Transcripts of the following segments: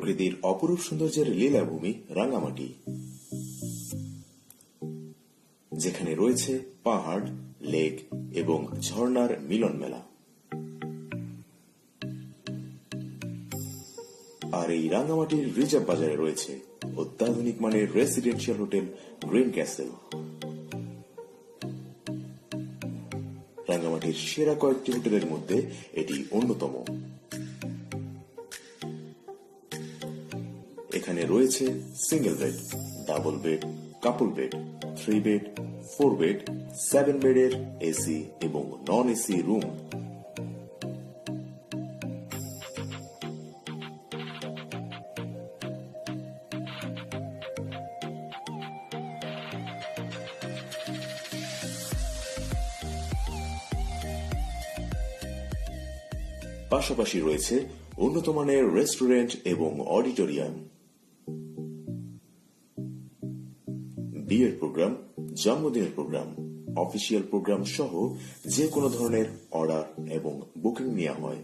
প্রকৃতির অপরূপ সৌন্দর্যের লীলাভূমি রাঙ্গামাটি যেখানে রয়েছে পাহাড়, লেক এবং ঝর্ণার মিলন মেলা। আর এই রাঙ্গামাটির রিজার্ভ বাজারে রয়েছে অত্যাধুনিক মানের রেসিডেন্সিয়াল হোটেল গ্রিন ক্যাসেল। রাঙ্গামাটির সেরা কয়েকটি হোটেলের মধ্যে এটি অন্যতম। এখানে রয়েছে single bed double bed couple bed three bed four bed seven বেডের এসি এবং নন এসি রুম পাশাপাশি রয়েছে উন্নত মানের রেস্টুরেন্ট এবং অডিটোরিয়াম বিয়ের প্রোগ্রাম, জন্মদিনের প্রোগ্রাম, অফিসিয়াল প্রোগ্রাম সহ যে কোনো ধরনের অর্ডার এবং বুকিং নেওয়া হয়।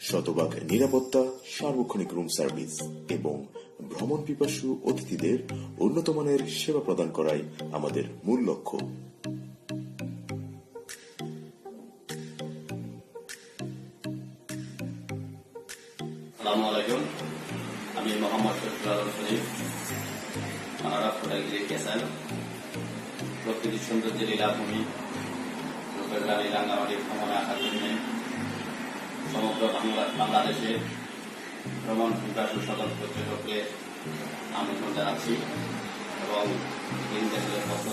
শতভাগ নিরাপত্তা, সার্বক্ষণিক রুম সার্ভিস এবং ভ্রমণ পিপাসু অতিথিদের উন্নত মানের সেবা প্রদান করাই আমাদের মূল লক্ষ্য। আসসালামু আলাইকুম। আমি মোহাম্মদ শফিউল আলম শরীফ মানারা ফোটাগিরি সৌন্দর্যের লীলাভূমি, রূপের গাড়ি রাঙ্গামাটি ভ্রমণে আসার জন্য সমগ্র বাংলা বাংলাদেশে ভ্রমণ বিকাশ সকল পর্যটককে আমন্ত্রণ জানাচ্ছি এবং গ্রিন ক্যাসেলের পক্ষ